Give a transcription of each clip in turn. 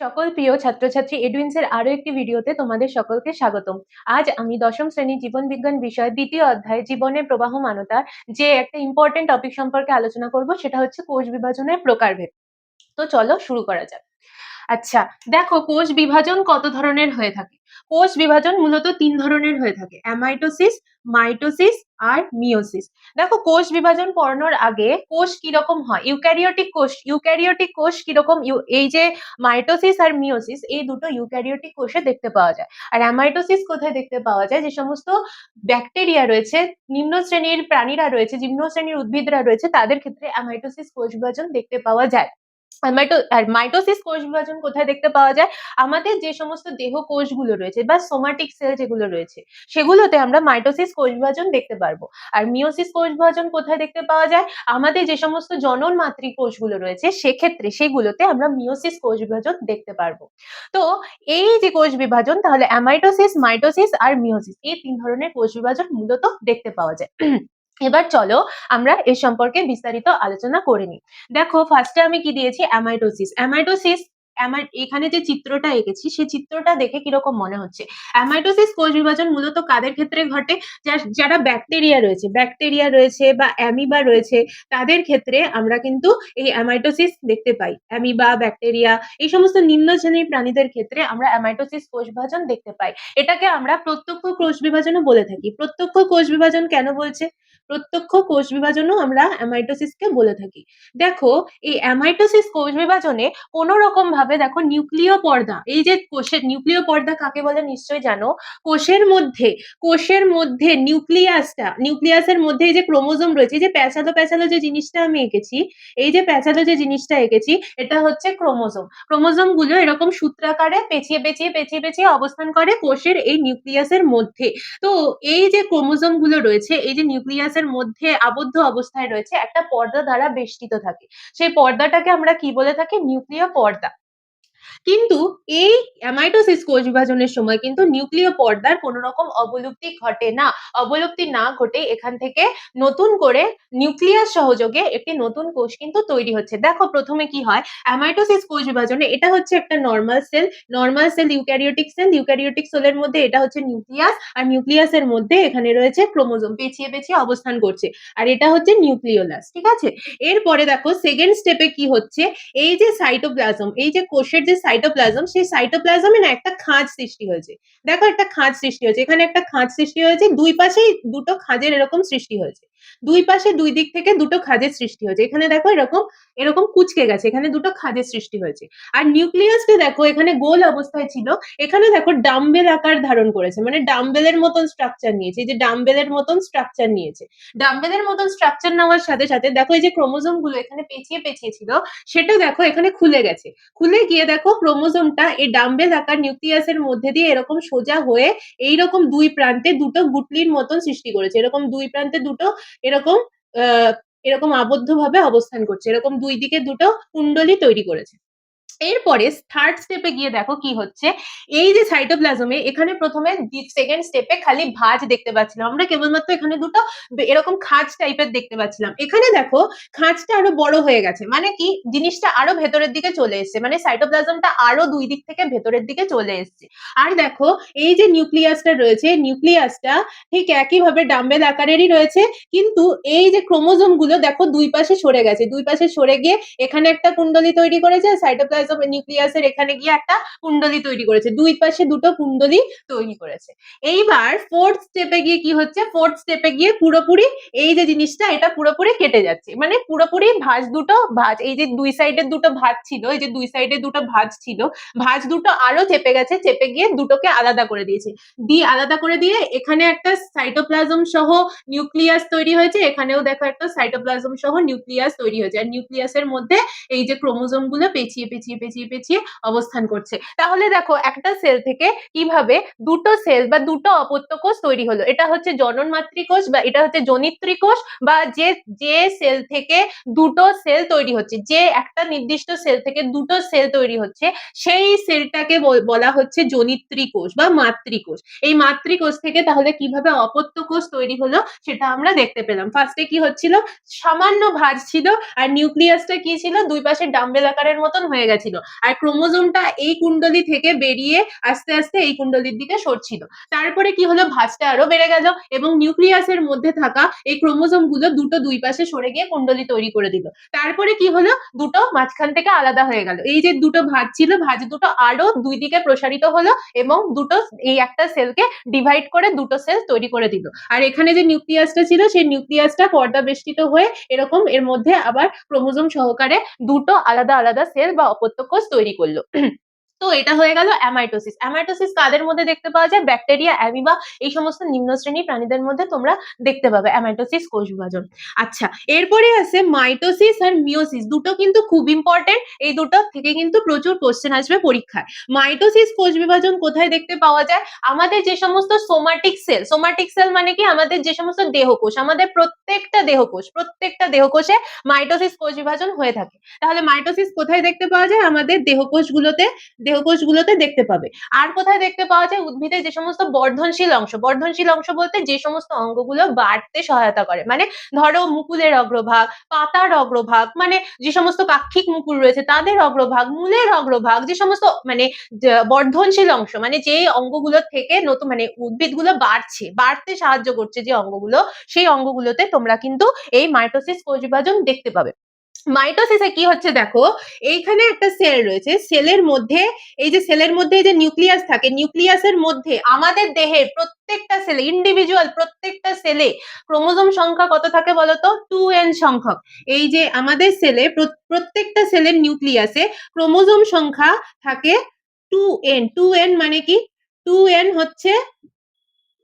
সকল প্রিয় ছাত্রছাত্রী এডুইন্সের আরও একটি ভিডিওতে তোমাদের সকলকে স্বাগতম। আজ আমি দশম শ্রেণি জীবন বিজ্ঞান বিষয় দ্বিতীয় অধ্যায় জীবনের প্রবাহ প্রবাহমানতার যে একটা ইম্পর্টেন্ট টপিক সম্পর্কে আলোচনা করব সেটা হচ্ছে কোষ বিভাজনের প্রকারভেদ। তো চলো শুরু করা যাক। আচ্ছা দেখো কোষ বিভাজন কত ধরনের হয়ে থাকে? কোষ বিভাজন মূলত তিন ধরনের হয়ে থাকে অ্যামাইটোসিস মাইটোসিস আর মিওসিস দেখো কোষ বিভাজন পড়ানোর আগে কোষ কীরকম হয়? ইউক্যারিওটিক কোষ ইউক্যারিওটিক কোষ কীরকম? এই যে মাইটোসিস আর মিওসিস এই দুটো ইউক্যারিওটিক কোষে দেখতে পাওয়া যায়। আর অ্যামাইটোসিস কোথায় দেখতে পাওয়া যায়? যে সমস্ত ব্যাকটেরিয়া রয়েছে, নিম্ন শ্রেণির প্রাণীরা রয়েছে নিম্ন শ্রেণির উদ্ভিদরা রয়েছে, তাদের ক্ষেত্রে অ্যামাইটোসিস কোষ বিভাজন দেখতে পাওয়া যায়। আর মাইটোসিস কোষ বিভাজন কোথায় দেখতে পাওয়া যায়? আমাদের যে সমস্ত দেহ কোষগুলো রয়েছে বা সোমাটিক সেল যেগুলো রয়েছে, সেগুলোতে আমরা মাইটোসিস কোষ বিভাজন দেখতে পারব। আর মিওসিস কোষ বিভাজন কোথায় দেখতে পাওয়া যায়? আমাদের যে সমস্ত জনন মাতৃ কোষগুলো রয়েছে, সেক্ষেত্রে সেগুলোতে আমরা মিওসিস কোষ বিভাজন দেখতে পারব। তো এই যে কোষ বিভাজন, তাহলে অ্যামাইটোসিস মাইটোসিস আর মিওসিস এই তিন ধরনের কোষ বিভাজন মূলত দেখতে পাওয়া যায়। এবার চলো আমরা এ সম্পর্কে বিস্তারিত আলোচনা করে নিই। দেখো ফার্স্টে আমি কি দিয়েছি? অ্যামাইটোসিস অ্যামাইটোসিস অ্যামাই এখানে যে চিত্রটা এঁকেছি সেই চিত্রটা দেখে কীরকম মনে হচ্ছে? অ্যামাইটোসিস কোষ বিভাজন মূলত কাদের ক্ষেত্রে ঘটে? যারা ব্যাকটেরিয়া রয়েছে ব্যাকটেরিয়া রয়েছে বা অ্যামিবা রয়েছে, তাদের ক্ষেত্রে আমরা কিন্তু এই অ্যামাইটোসিস দেখতে পাই। অ্যামিবা, ব্যাকটেরিয়া, এই সমস্ত নিম্ন শ্রেণির প্রাণীদের ক্ষেত্রে আমরা অ্যামাইটোসিস কোষ বিভাজন দেখতে পাই। এটাকে আমরা প্রত্যক্ষ কোষ বিভাজনও বলে থাকি। প্রত্যক্ষ কোষ বিভাজন কেন বলছে? প্রত্যক্ষ কোষ বিভাজনও আমরা অ্যামাইটোসিসকে বলে থাকি। দেখো, এই অ্যামাইটোসিস কোষ বিভাজনে কোন রকম ভাবে দেখো নিউক্লিয় পর্দা। এই যে কোষের, নিউক্লিয় পর্দা কাকে বলে নিশ্চয়ই জানো? কোষের মধ্যে কোষের মধ্যে নিউক্লিয়াসটা, নিউক্লিয়াসের মধ্যে এই যে ক্রোমোজোম রয়েছে, এই যে প্যাচালো প্যাচালো যে জিনিসটা আমি এঁকেছি, এই যে প্যাচালো যে জিনিসটা এঁকেছি, এটা হচ্ছে ক্রোমোজোম। ক্রোমোজোমগুলো এরকম সূত্রাকারে পেঁচিয়ে পেঁচিয়ে পেঁচিয়ে পেঁচিয়ে অবস্থান করে কোষের এই নিউক্লিয়াসের মধ্যে। তো এই যে ক্রোমোজোমগুলো রয়েছে, এই যে নিউক্লিয়াসের মধ্যে আবদ্ধ অবস্থায় রয়েছে, একটা পর্দা দ্বারা বেষ্টিত থাকে। সেই পর্দাটাকে আমরা কি বলে থাকি? নিউক্লিয় পর্দা। কিন্তু এই অ্যামাইটোসিস কোষ বিভাজনের সময় কিন্তু নিউক্লিয় পর্দার কোনো রকম অবলুপ্তি ঘটে না। অবলুপ্তি না ঘটে এখান থেকে নতুন করে নিউক্লিয়াস সহযোগে একটি নতুন কোষ কিন্তু তৈরি হচ্ছে। দেখো প্রথমে কি হয়? অ্যামাইটোসিস কোষ বিভাজনে এটা হচ্ছে একটা normal cell normal cell eukaryotic cell eukaryotic সেলের মধ্যে এটা হচ্ছে নিউক্লিয়াস আর নিউক্লিয়াসের মধ্যে এখানে রয়েছে ক্রোমোজোম পেঁচিয়ে পেঁচিয়ে অবস্থান করছে। আর এটা হচ্ছে নিউক্লিওলাস ঠিক আছে? এরপরে দেখো সেকেন্ড স্টেপে কি হচ্ছে? এই যে সাইটোপ্লাজম এই যে কোষের যে সাইটোপ্লাজম সেই সাইটোপ্লাজমে না একটা খাঁজ সৃষ্টি হয়েছে। দেখো একটা খাঁজ সৃষ্টি হয়েছে, এখানে একটা খাঁজ সৃষ্টি হয়েছে, দুই পাশেই দুটো খাঁজের এরকম সৃষ্টি হয়েছে। দুই পাশে দুই দিক থেকে দুটো খাঁজের সৃষ্টি হয়েছে। এখানে দেখো এরকম এরকম কুচকে গেছে, এখানে দুটো খাঁজের সৃষ্টি হয়েছে। আর নিউক্লিয়াসটা দেখো, এখানে গোল অবস্থায় ছিল, এখানে দেখো ডাম্বেল আকার ধারণ করেছে মানে ডাম্বেলের মতন স্ট্রাকচার নিয়েছে যে ডাম্বেলের মতন স্ট্রাকচার নিয়েছে। ডাম্বেলের মতন স্ট্রাকচার নেওয়ার সাথে সাথে দেখো এই যে ক্রোমোজোমগুলো এখানে পেঁচিয়ে পেঁচিয়ে ছিল, সেটা দেখো এখানে খুলে গেছে। খুলে গিয়ে দেখো ক্রোমোজোমটা এই ডাম্বেল আকার নিউক্লিয়াসের মধ্যে দিয়ে এরকম সোজা হয়ে এইরকম দুই প্রান্তে দুটো গুটলির মতন সৃষ্টি করেছে। এরকম দুই প্রান্তে দুটো এরকম এরকম আবদ্ধভাবে অবস্থান করছে। এরকম দুই দিকে দুটো কুণ্ডলী তৈরি করেছে। এরপরে থার্ড স্টেপে গিয়ে দেখো কি হচ্ছে। এই যে সাইটোপ্লাজমে এখানে প্রথমে সেকেন্ড স্টেপে খালি ভাঁজ দেখতে পাচ্ছিলাম। আমরা কেবলমাত্র এখানে দুটো এরকম খাঁজ টাইপের দেখতে পাচ্ছিলাম। এখানে দেখো খাঁজটা আরও বড় হয়ে গেছে। মানে কি? জিনিসটা আরও ভেতরের দিকে চলে এসেছে। মানে সাইটোপ্লাজমটা আরও দুই দিক থেকে ভেতরের দিকে চলে এসেছে। আর দেখো এই যে নিউক্লিয়াসটা রয়েছে নিউক্লিয়াসটা ঠিক একইভাবে ডাম্বেল আকারেরই রয়েছে। কিন্তু এই যে ক্রোমোজোমগুলো দেখো দুই পাশে সরে গেছে। দুই পাশে সরে গিয়ে এখানে একটা কুণ্ডলি তৈরি করেছে সাইটোপ্লাজম নিউক্লিয়াসের এখানে গিয়ে একটা কুণ্ডলী তৈরি করেছে। দুই পাশে দুটো কুণ্ডলী তৈরি করেছে। এইবার ফোর্থ স্টেপে গিয়ে কি হচ্ছে? ফোর্থ স্টেপে গিয়ে পুরোপুরি এই যে জিনিসটা, এটা পুরোপুরি কেটে যাচ্ছে। মানে পুরোপুরি ভাঁজ দুটো ভাঁজ, এই যে দুই সাইডের দুটো ভাঁজ ছিল, এই যে দুই দুটো ভাঁজ ছিল, ভাঁজ দুটো আরও চেপে গেছে, চেপে গিয়ে দুটোকে আলাদা করে দিয়েছে। দিয়ে আলাদা করে দিয়ে এখানে একটা সাইটোপ্লাজম সহ নিউক্লিয়াস তৈরি হয়েছে, এখানেও দেখো একটা সাইটোপ্লাজম সহ নিউক্লিয়াস তৈরি হয়েছে। আর নিউক্লিয়াসের মধ্যে এই যে ক্রোমোজোমগুলো পেঁচিয়ে পেঁচিয়ে পেঁচিয়ে পেঁচিয়ে অবস্থান করছে। তাহলে দেখো একটা সেল থেকে কীভাবে দুটো সেল বা দুটো অপত্য কোষ তৈরি হলো? এটা হচ্ছে জনন মাতৃকোষ বা এটা হচ্ছে জনিত্রী কোষ বা যে যে সেল থেকে দুটো সেল তৈরি হচ্ছে, যে একটা নির্দিষ্ট সেল থেকে দুটো সেল তৈরি হচ্ছে, সেই সেলটাকে বলা হচ্ছে জনিত্রী কোষ বা মাতৃকোষ। এই মাতৃকোষ থেকে তাহলে কীভাবে অপত্য কোষ তৈরি হলো সেটা আমরা দেখতে পেলাম। ফার্স্টে কি হচ্ছিল? সামান্য ভাঁজ ছিল আর নিউক্লিয়াসটা কি ছিল? দুই পাশে ডাম্বেল আকারের মতন হয়ে গেছে। গেছিল আর ক্রোমোজোমটা এই কুণ্ডলী থেকে বেরিয়ে আস্তে আস্তে এই কুণ্ডলীর দিকে সরছিল। তারপরে কি হলো? ভাঁজটা আরও বেড়ে গেল এবং নিউক্লিয়াসের মধ্যে থাকা এই ক্রোমোজোমগুলো দুটো দুই পাশে সরে গিয়ে কুণ্ডলী তৈরি করে দিল। তারপরে কি হলো? দুটো মাঝখান থেকে আলাদা হয়ে গেল। এই যে দুটো ভাঁজ ছিল, ভাঁজ দুটো আরও দুই দিকে প্রসারিত হলো এবং দুটো এই একটা সেলকে ডিভাইড করে দুটো সেল তৈরি করে দিল। আর এখানে যে নিউক্লিয়াসটা ছিল, সেই নিউক্লিয়াসটা পর্দা বেষ্টিত হয়ে এরকম এর মধ্যে আবার ক্রোমোজোম সহকারে দুটো আলাদা আলাদা সেল বা কোষ তৈরি করল তো এটা হয়ে গেল অ্যামাইটোসিস অ্যামাইটোসিস কাদের মধ্যে দেখতে পাওয়া যায়? ব্যাকটেরিয়া অ্যামিবা এই সমস্ত নিম্ন শ্রেণির প্রাণীদের মধ্যে তোমরা দেখতে পাবে অ্যামাইটোসিস কোষ বিভাজন আচ্ছা এরপরে আছে মাইটোসিস আর মিওসিস দুটো কিন্তু খুব ইম্পর্টেন্ট এই দুটো থেকে কিন্তু প্রচুর কোশ্চেন আসবে পরীক্ষায়। মাইটোসিস কোষ বিভাজন কোথায় দেখতে পাওয়া যায়? আমাদের যে সমস্ত সোমাটিক সেল সোমাটিক সেল মানে কি? আমাদের যে সমস্ত দেহকোষ আমাদের প্রত্যেকটা দেহকোষ প্রত্যেকটা দেহকোষে মাইটোসিস কোষ বিভাজন হয়ে থাকে। তাহলে মাইটোসিস কোথায় দেখতে পাওয়া যায়? আমাদের দেহকোষ দেহকোষগুলোতে দেহকোষগুলোতে দেখতে পাবে। আর কোথায় দেখতে পাওয়া যায়? উদ্ভিদের যে সমস্ত বর্ধনশীল অংশ বর্ধনশীল অংশ বলতে যে সমস্ত অঙ্গগুলো বাড়তে সহায়তা করে। মানে ধরো মুকুলের অগ্রভাগ, পাতার অগ্রভাগ মানে যে সমস্ত পাক্ষিক মুকুল রয়েছে তাদের অগ্রভাগ, মূলের অগ্রভাগ, যে সমস্ত মানে বর্ধনশীল অংশ মানে যে অঙ্গগুলো থেকে নতুন মানে উদ্ভিদগুলো বাড়ছে, বাড়তে সাহায্য করছে যে অঙ্গগুলো, সেই অঙ্গগুলোতে তোমরা কিন্তু এই মাইটোসিস কোষ বিভাজন দেখতে পাবে। মাইটোসিসে কি হচ্ছে দেখো, এইখানে একটা সেল রয়েছে, সেলের মধ্যে, এই যে সেলের মধ্যে যে নিউক্লিয়াস থাকে, নিউক্লিয়াসের মধ্যে আমাদের দেহের প্রত্যেকটা সেলে ইন্ডিভিজুয়াল প্রত্যেকটা সেলে ক্রোমোজোম সংখ্যা কত থাকে বলতো? টু এন সংখ্যক। এই যে আমাদের সেলে প্রত্যেকটা সেলের নিউক্লিয়াসে ক্রোমোজোম সংখ্যা থাকে টু এন টু এন মানে কি? টু এন হচ্ছে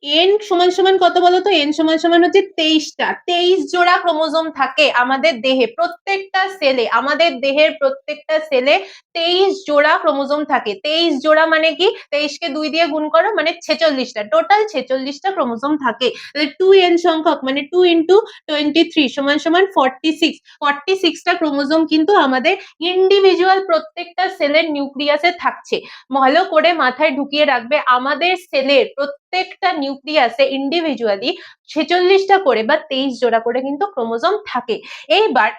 এন সমান সমান কত বলতো? এন সমান সমান হচ্ছে তেইশটা। তেইশ জোড়া ক্রোমোজোম থাকে আমাদের দেহে, প্রত্যেকটা সেলে আমাদের দেহের প্রত্যেকটা সেলে তেইশ জোড়া ক্রোমোজোম থাকে। তেইশ জোড়া মানে কি? তেইশকে দুই দিয়ে গুণ করো মানে ছেচল্লিশটা। টোটাল ছেচল্লিশটা ক্রোমোজোম থাকে। টু এন সংখ্যক মানে টু ইন্টু টোয়েন্টি থ্রি সমান সমান ফর্টি সিক্স ফর্টি সিক্সটা ক্রোমোজোম কিন্তু আমাদের ইন্ডিভিজুয়াল প্রত্যেকটা সেলের নিউক্লিয়াসে থাকছে। ভালো করে মাথায় ঢুকিয়ে রাখবে, আমাদের সেলের প্রত্যেকটা নিউক্লিয়াসে ইন্ডিভিজুয়ালি ছেচল্লিশটা করে বা তেইশ জোড়া করে কিন্তু ক্রোমোজোম থাকে। এইবার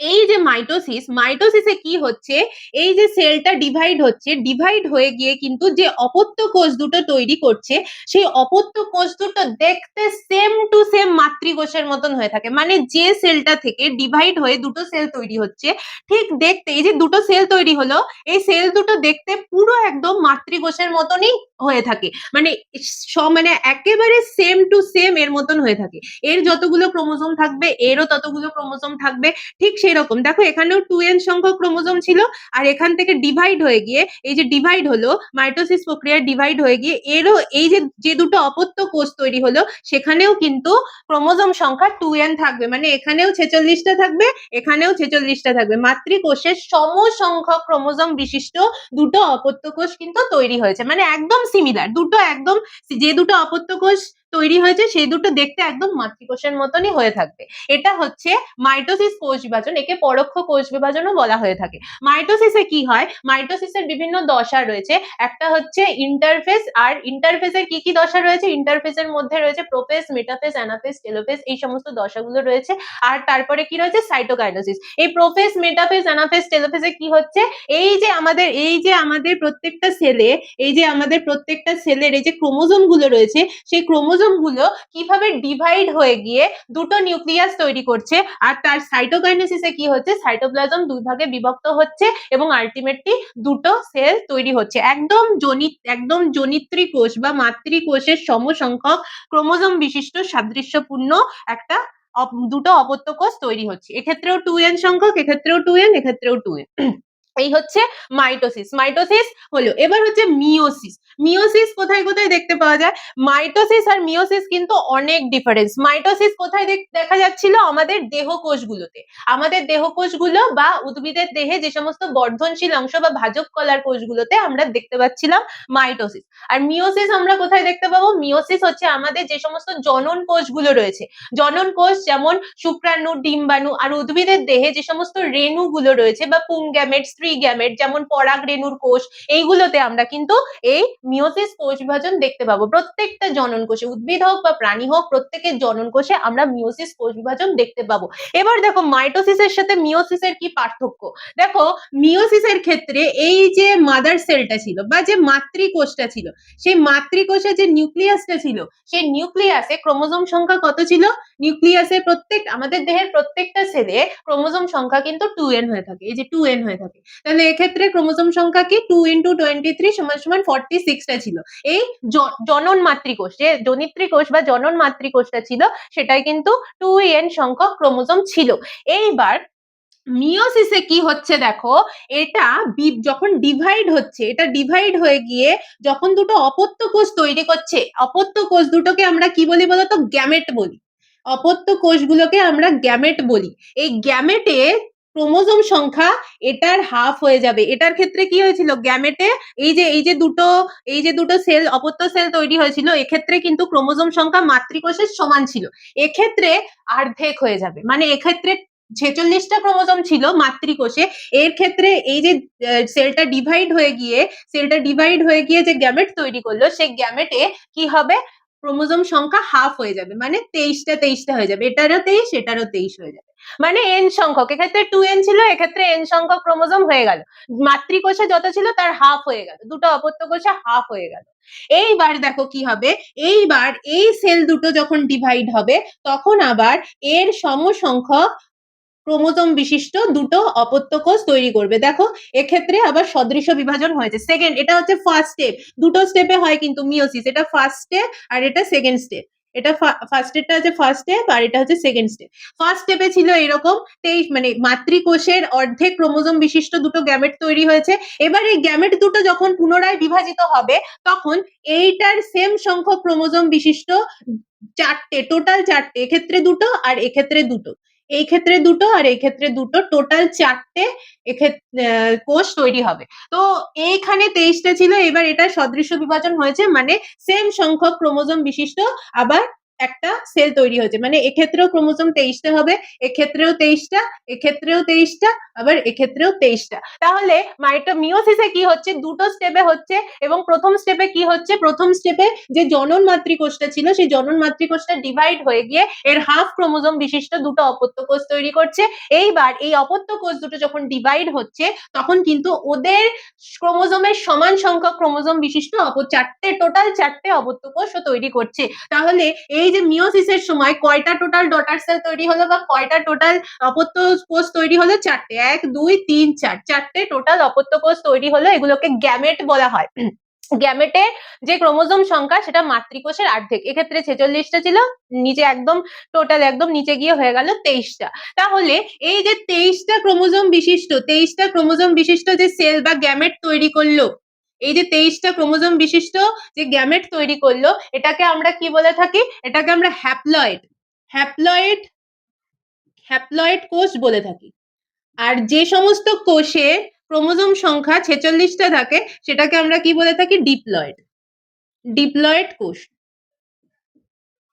এই যে মাইটোসিস, মাইটোসিসে কি হচ্ছে? এই যে সেলটা ডিভাইড হচ্ছে ডিভাইড হয়ে গিয়ে কিন্তু যে অপত্য কোষ দুটো তৈরি করছে, সেই অপত্য কোষ দুটো দেখতে সেম টু সেম মাতৃকোষের মতন হয়ে থাকে। মানে যে সেলটা থেকে ডিভাইড হয়ে দুটো সেল তৈরি হচ্ছে, ঠিক দেখতে এই যে দুটো সেল তৈরি হলো, এই সেল দুটো দেখতে পুরো একদম মাতৃকোষের মতনই হয়ে থাকে। মানে মানে একেবারে সেম টু সেম এর মতন হয়ে থাকে। এর যতগুলো ক্রোমোজোম থাকবে, এরও ততগুলো ক্রোমোজোম থাকবে, ঠিক সেই রকম দেখো, এখানেও টু এন সংখ্যক ক্রোমোজোম ছিল, আর এখান থেকে ডিভাইড হয়ে গিয়ে, এই যে ডিভাইড হলো, মাইটোসিস প্রক্রিয়া ডিভাইড হয়ে গিয়ে, এরও এই যে যে দুটো অপত্য কোষ তৈরি হলো, সেখানেও কিন্তু ক্রোমোজোম সংখ্যা টু এন থাকবে। মানে এখানেও ছেচল্লিশটা থাকবে, এখানেও ছেচল্লিশটা থাকবে। মাতৃকোষের সম সংখ্যক ক্রোমোজোম বিশিষ্ট দুটো অপত্য কোষ কিন্তু তৈরি হয়েছে। মানে একদম সিমিলার দুটো একদম যে দুটো অপত্য কোষ তৈরি হয়েছে, সেই দুটো দেখতে একদম মাতৃকোষের মতনই হয়ে থাকবে। এটা হচ্ছে মাইটোসিস কোষ বিভাজন, একে পরোক্ষ কোষ বিভাজনও বলা হয়ে থাকে। মাইটোসিসে কি হয়? মাইটোসিসের বিভিন্ন দশা রয়েছে। একটা হচ্ছে ইন্টারফেস আর ইন্টারফেসের কি কি দশা রয়েছে? ইন্টারফেসের মধ্যে রয়েছে প্রোফেস মেটাফেস অ্যানাফেস টেলোফেস এই সমস্ত দশাগুলো রয়েছে। আর তারপরে কি রয়েছে? সাইটোকাইনোসিস এই প্রোফেস মেটাফেস অ্যানাফেস টেলোফেসে কি হচ্ছে? এই যে আমাদের, এই যে আমাদের প্রত্যেকটা সেলে এই যে আমাদের প্রত্যেকটা সেলের এই যে ক্রোমোজোমগুলো রয়েছে, সেই ক্রোমোজোম ক্রোমোজোমগুলো কীভাবে ডিভাইড হয়ে গিয়ে দুটো নিউক্লিয়াস তৈরি করছে আর তার সাইটোকাইনেসিসে কি হচ্ছে? সাইটোপ্লাজম দুই ভাগে বিভক্ত হচ্ছে এবং আলটিমেটলি দুটো সেল তৈরি হচ্ছে। একদম একদম জনিত্রী কোষ বা মাতৃকোষের সমসংখ্যক ক্রোমোজোম বিশিষ্ট সাদৃশ্যপূর্ণ একটা দুটো অপত্য কোষ তৈরি হচ্ছে। এক্ষেত্রেও টু এন সংখ্যক, এক্ষেত্রেও টু এন এক্ষেত্রেও টু এন এই হচ্ছে মাইটোসিস। মাইটোসিস হলো, এবার হচ্ছে মিওসিস মিওসিস কোথায় কোথায় দেখতে পাওয়া যায়? মাইটোসিস আর মিওসিস কিন্তু অনেক ডিফারেন্স মাইটোসিস কোথায় দেখা যাচ্ছিল? আমাদের দেহ কোষগুলোতে আমাদের দেহ কোষগুলো বা উদ্ভিদের দেহে যে সমস্ত বর্ধনশীল অংশ বা ভাজক কলার কোষগুলোতে আমরা দেখতে পাচ্ছিলাম মাইটোসিস। আর মিওসিস আমরা কোথায় দেখতে পাবো? মিওসিস হচ্ছে আমাদের যে সমস্ত জনন কোষগুলো রয়েছে। জনন কোষ যেমন শুক্রাণু, ডিম্বাণু আর উদ্ভিদের দেহে যে সমস্ত রেণুগুলো রয়েছে বা পুংগ্যামেট স্ত্রী ফ্রি গ্যামেট যেমন পরাগ রেণুর কোষ, এইগুলোতে আমরা কিন্তু এই মিওসিস কোষ বিভাজন দেখতে পাবো। প্রত্যেকটা জনন কোষে, উদ্ভিদ হোক বা প্রাণী হোক, প্রত্যেকের জনন কোষে আমরা মিওসিস কোষ বিভাজন দেখতে পাবো। এবার দেখো মাইটোসিসের সাথে মিওসিসের কি পার্থক্য? দেখো মিওসিসের ক্ষেত্রে এই যে মাদার সেলটা ছিল বা যে মাতৃকোষটা ছিল, সেই মাতৃকোষে যে নিউক্লিয়াসটা ছিল, সেই নিউক্লিয়াসে ক্রোমোজোম সংখ্যা কত ছিল? নিউক্লিয়াসে প্রত্যেক, আমাদের দেহের প্রত্যেকটা সেলে ক্রোমোজোম সংখ্যা কিন্তু টু এন হয়ে থাকে, এই যে টু এন হয়ে থাকে। তাহলে এক্ষেত্রে ক্রোমোজোম সংখ্যা কি টু ইন্টু টোয়েন্টি থ্রি সমান সমান ফর্টি সিক্সটা ছিল। এই জনন মাতৃকোষ, যে জনিত্রী কোষ বা জনন মাতৃকোষটা ছিল, সেটাই কিন্তু টু এন সংখ্যক ক্রোমোজোম ছিল। এইবার মিওসিসে কি হচ্ছে দেখো, এটা যখন ডিভাইড হচ্ছে, এটা ডিভাইড হয়ে গিয়ে যখন দুটো অপত্য কোষ তৈরি করছে, অপত্য কোষ দুটোকে আমরা কি বলি বলতো? গ্যামেট বলি। অপত্য কোষগুলোকে আমরা গ্যামেট বলি। এই গ্যামেটে ক্রোমোজোম সংখ্যা এটার হাফ হয়ে যাবে। এটার ক্ষেত্রে কি হয়েছিল? গ্যামেটে এই যে এই যে দুটো, এই যে দুটো সেল অপত্য সেল তৈরি হয়েছিল, এক্ষেত্রে কিন্তু ক্রোমোজোম সংখ্যা মাতৃকোষের সমান ছিল। এক্ষেত্রে অর্ধেক হয়ে যাবে। মানে এক্ষেত্রে ছেচল্লিশটা ক্রোমোজোম ছিল মাতৃকোষে। এর ক্ষেত্রে এই যে সেলটা ডিভাইড হয়ে গিয়ে সেলটা ডিভাইড হয়ে গিয়ে যে গ্যামেট তৈরি করল, সেই গ্যামেটে কি হবে? ক্রোমোজোম সংখ্যা হাফ হয়ে যাবে মানে তেইশটা তেইশটা হয়ে যাবে। এটারও তেইশ এটারও তেইশ হয়ে যাবে। মানে এন সংখ্যক, এক্ষেত্রে টু এন ছিল, এক্ষেত্রে এন সংখ্যক ক্রোমোজোম হয়ে গেল। মাতৃকোষে যত ছিল, তার হাফ হয়ে গেল। দুটো অপত্য কোষে হাফ হয়ে গেল। এইবার দেখো কি হবে, এইবার এই সেল দুটো যখন ডিভাইড হবে, তখন আবার এর সমসংখ্যক ক্রোমোজোম বিশিষ্ট দুটো অপত্য কোষ তৈরি করবে। দেখো, এক্ষেত্রে আবার সদৃশ বিভাজন হয়েছে। সেকেন্ড এটা হচ্ছে ফার্স্ট স্টেপ দুটো স্টেপে হয় কিন্তু মিওসিস এটা ফার্স্ট স্টেপ আর এটা সেকেন্ড স্টেপ এটা ফার্স্ট স্টেপটা হচ্ছে ফার্স্ট স্টেপ আর এটা হচ্ছে সেকেন্ড স্টেপ ফার্স্ট স্টেপে ছিল এরকম, তেইশ মানে মাতৃকোষের অর্ধেক ক্রোমোজোম বিশিষ্ট দুটো গ্যামেট তৈরি হয়েছে। এবার এই গ্যামেট দুটো যখন পুনরায় বিভাজিত হবে, তখন এইটার সেম সংখ্যক ক্রোমোজোম বিশিষ্ট চারটে টোটাল চারটে, এক্ষেত্রে দুটো আর এক্ষেত্রে দুটো। এই ক্ষেত্রে দুটো আর এই ক্ষেত্রে দুটো। টোটাল চারটে এক্ষেত্রে কোষ তৈরি হবে। তো এইখানে তেইশটা ছিল। এবার এটা সদৃশ্য বিভাজন হয়েছে মানে সেম সংখ্যক ক্রোমোজোম বিশিষ্ট আবার একটা সেল তৈরি হয়েছে। মানে এক্ষেত্রেও ক্রোমোজোম তেইশটা হবে, এক্ষেত্রেও তেইশটা এক্ষেত্রেও তেইশটা, আবার এক্ষেত্রেও তেইশটা। তাহলে মাইটো মিওসিসে কি হচ্ছে? দুটো স্টেপে হচ্ছে এবং প্রথম স্টেপে কি হচ্ছে? প্রথম স্টেপে যে জনন মাতৃকোষটা ছিল, সেই জনন মাতৃকোষটা ডিভাইড হয়ে গিয়ে এর হাফ ক্রোমোজোম বিশিষ্ট দুটো অপত্য কোষ তৈরি করছে। এইবার এই অপত্য কোষ দুটো যখন ডিভাইড হচ্ছে, তখন কিন্তু ওদের ক্রোমোজোমের সমান সংখ্যক ক্রোমোজোম বিশিষ্ট চারটে টোটাল চারটে অপত্য কোষও তৈরি করছে। তাহলে এই যে মিওসিসের সময় কয়টা টোটাল ডটার সেল তৈরি হলো বা কয়টা টোটাল অপত্য কোষ তৈরি হলো? চারটে। এক, দুই, তিন, চার। চারটে টোটাল অপত্য কোষ তৈরি হলো, এগুলোকে গ্যামেট বলা হয়। গ্যামেটে যে ক্রোমোজোম সংখ্যা, সেটা মাতৃকোষের অর্ধেক। এক্ষেত্রে ছেচল্লিশটা ছিল, নিচে একদম টোটাল একদম নিচে গিয়ে হয়ে গেল তেইশটা। তাহলে এই যে তেইশটা ক্রোমোজোম বিশিষ্ট, তেইশটা ক্রোমোজোম বিশিষ্ট যে সেল বা গ্যামেট তৈরি করল এই যে তেইশটা ক্রোমোজোম বিশিষ্ট যে গ্যামেট তৈরি করল, এটাকে আমরা কি বলে থাকি? এটাকে আমরা হ্যাপ্লয়েড হ্যাপ্লয়েড হ্যাপ্লয়েড কোষ বলে থাকি। আর যে সমস্ত কোষে ক্রোমোজোম সংখ্যা ছেচল্লিশটা থাকে, সেটাকে আমরা কি বলে থাকি? ডিপ্লয়েড ডিপ্লয়েড কোষ।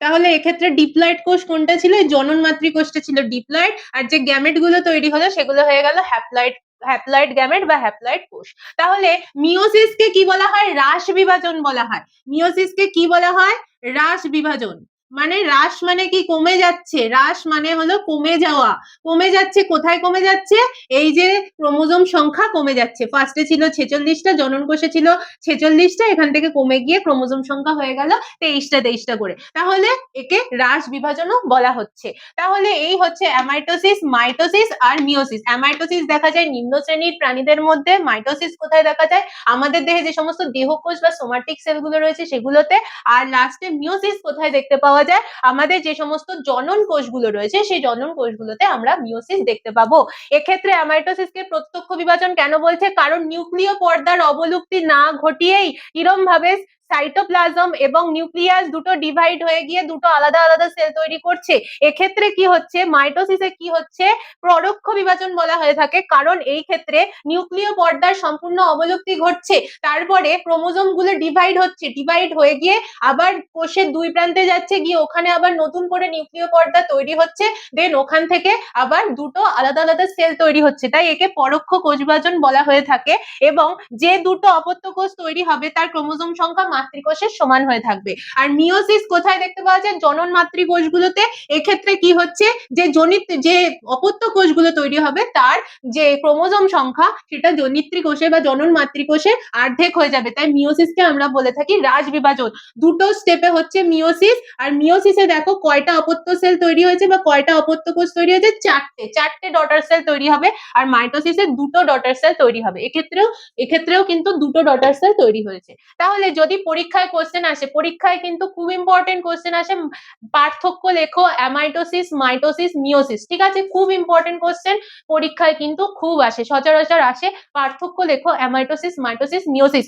তাহলে এক্ষেত্রে ডিপ্লয়েড কোষ কোনটা ছিল? জনন মাতৃকোষটা ছিল ডিপ্লয়েড, আর যে গ্যামেটগুলো তৈরি হলো, সেগুলো হয়ে গেল হ্যাপ্লয়েড হ্যাপ্লয়েড গ্যামেট বা হ্যাপ্লয়েড কোষ। তাহলে মিওসিসকে কি বলা হয়? হ্রাস বিভাজন বলা হয়। মিওসিসকে কি বলা হয়? হ্রাস বিভাজন। মানে হ্রাস মানে কি? কমে যাচ্ছে। হ্রাস মানে হলো কমে যাওয়া। কমে যাচ্ছে কোথায় কমে যাচ্ছে? এই যে ক্রোমোজোম সংখ্যা কমে যাচ্ছে। ফার্স্টে ছিল ছেচল্লিশটা জনন কোষে ছিল ছেচল্লিশটা, এখান থেকে কমে গিয়ে ক্রোমোজোম সংখ্যা হয়ে গেল তেইশটা তেইশটা করে। তাহলে একে হ্রাস বিভাজনও বলা হচ্ছে। তাহলে এই হচ্ছে অ্যামাইটোসিস মাইটোসিস আর মিওসিস অ্যামাইটোসিস দেখা যায় নিম্ন শ্রেণির প্রাণীদের মধ্যে। মাইটোসিস কোথায় দেখা যায়? আমাদের দেহে যে সমস্ত দেহকোষ বা সোমাটিক সেলগুলো রয়েছে সেগুলোতে। আর লাস্টে মিওসিস কোথায় দেখতে পাওয়া যায়। আমাদের যে সমস্ত জনন কোষগুলো রয়েছে, সেই জনন কোষগুলোতে আমরা মিওসিস দেখতে পাবো। এক্ষেত্রে অ্যামাইটোসিসকে প্রত্যক্ষ বিভাজন কেন বলছে? কারণ নিউক্লিয় পর্দার অবলুপ্তি না ঘটিয়েই কিরম ভাবে সাইটোপ্লাজম এবং নিউক্লিয়াস দুটো ডিভাইড হয়ে গিয়ে দুটো আলাদা আলাদা সেল তৈরি করছে। এক্ষেত্রে কি হচ্ছে? মাইটোসিসে কি হচ্ছে? পরোক্ষ বিভাজন বলা হয়ে থাকে। কারণ এই ক্ষেত্রে নিউক্লিয় পর্দার সম্পূর্ণ অবলুপ্তি ঘটছে। তারপরে ক্রোমোজোমগুলো ডিভাইড হচ্ছে। ডিভাইড হয়ে গিয়ে আবার কোষের দুই প্রান্তে যাচ্ছে। গিয়ে ওখানে আবার নতুন করে নিউক্লিয় পর্দা তৈরি হচ্ছে। দেন ওখান থেকে আবার দুটো আলাদা আলাদা সেল তৈরি হচ্ছে। তাই একে পরোক্ষ কোষ বিভাজন বলা হয়ে থাকে। এবং যে দুটো অপত্য কোষ তৈরি হবে, তার ক্রোমোজোম সংখ্যা মাতৃকোষের সমান হয়ে থাকবে। আর মিওসিস কোথায় দেখতে পাওয়া যায়? জনন মাতৃকোষগুলোতে। এক্ষেত্রে কি হচ্ছে? যে জনিত, যে অপত্য কোষগুলো তৈরি হবে, তার যে ক্রোমোজোম সংখ্যা, সেটা জনিত্রী কোষে বা জনন মাতৃকোষে অর্ধেক হয়ে যাবে। তাই মিওসিসকে আমরা বলে থাকি রাজ বিভাজন দুটো স্টেপে হচ্ছে মিওসিস আর মিওসিসে দেখো কয়টা অপত্য সেল তৈরি হয়েছে বা কয়টা অপত্য কোষ তৈরি হয়েছে? চারটে। চারটে ডটার সেল তৈরি হবে, আর মাইটোসিসে দুটো ডটার সেল তৈরি হবে। এক্ষেত্রেও এক্ষেত্রেও কিন্তু দুটো ডটার সেল তৈরি হয়েছে। তাহলে যদি পরীক্ষায় কোশ্চেন আসে। পরীক্ষায় কিন্তু খুব ইম্পর্টেন্ট কোশ্চেন আসে। পার্থক্য লেখো অ্যামাইটোসিস মাইটোসিস মিওসিস ঠিক আছে? খুব ইম্পর্টেন্ট কোশ্চেন পরীক্ষায় কিন্তু খুব আসে, সচরাচর আসে। পার্থক্য লেখো অ্যামাইটোসিস মাইটোসিস মিওসিস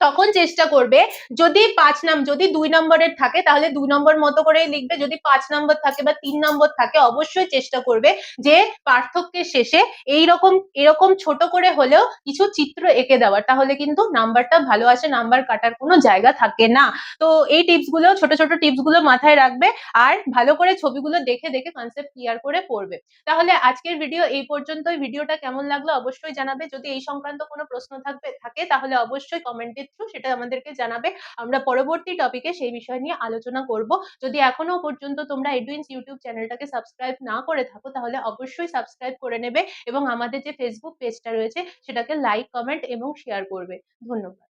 তখন চেষ্টা করবে, যদি পাঁচ নাম, যদি দুই নম্বরের থাকে, তাহলে দুই নম্বর মতো করে লিখবে, যদি পাঁচ নম্বর থাকে বা তিন নম্বর থাকে, অবশ্যই চেষ্টা করবে যে পার্থক্যের শেষে এই রকম এরকম ছোট করে হলেও কিছু চিত্র এঁকে দেওয়ার, তাহলে কিন্তু নাম্বারটা ভালো আসে, নাম্বার কাটার কোনো জায়গা থাকে না। তো এই টিপসগুলো, ছোট ছোট টিপসগুলো মাথায় রাখবে আর ভালো করে ছবিগুলো দেখে দেখে কনসেপ্ট ক্লিয়ার করে পড়বে। তাহলে আজকের ভিডিও এই পর্যন্তই। ভিডিওটা কেমন লাগল অবশ্যই জানাবে। যদি এই সংক্রান্ত কোনো প্রশ্ন থাকবে, থাকে, তাহলে অবশ্যই কমেন্টের থ্রু সেটা আমাদেরকে জানাবে। আমরা পরবর্তী টপিকে সেই বিষয় নিয়ে আলোচনা করব। যদি এখনও পর্যন্ত তোমরা এডুইন্স ইউটিউব চ্যানেলটাকে সাবস্ক্রাইব না করে থাকো, তাহলে অবশ্যই সাবস্ক্রাইব করে নেবে এবং আমাদের যে ফেসবুক পেজটা রয়েছে, সেটাকে লাইক কমেন্ট এবং শেয়ার করবে। ধন্যবাদ।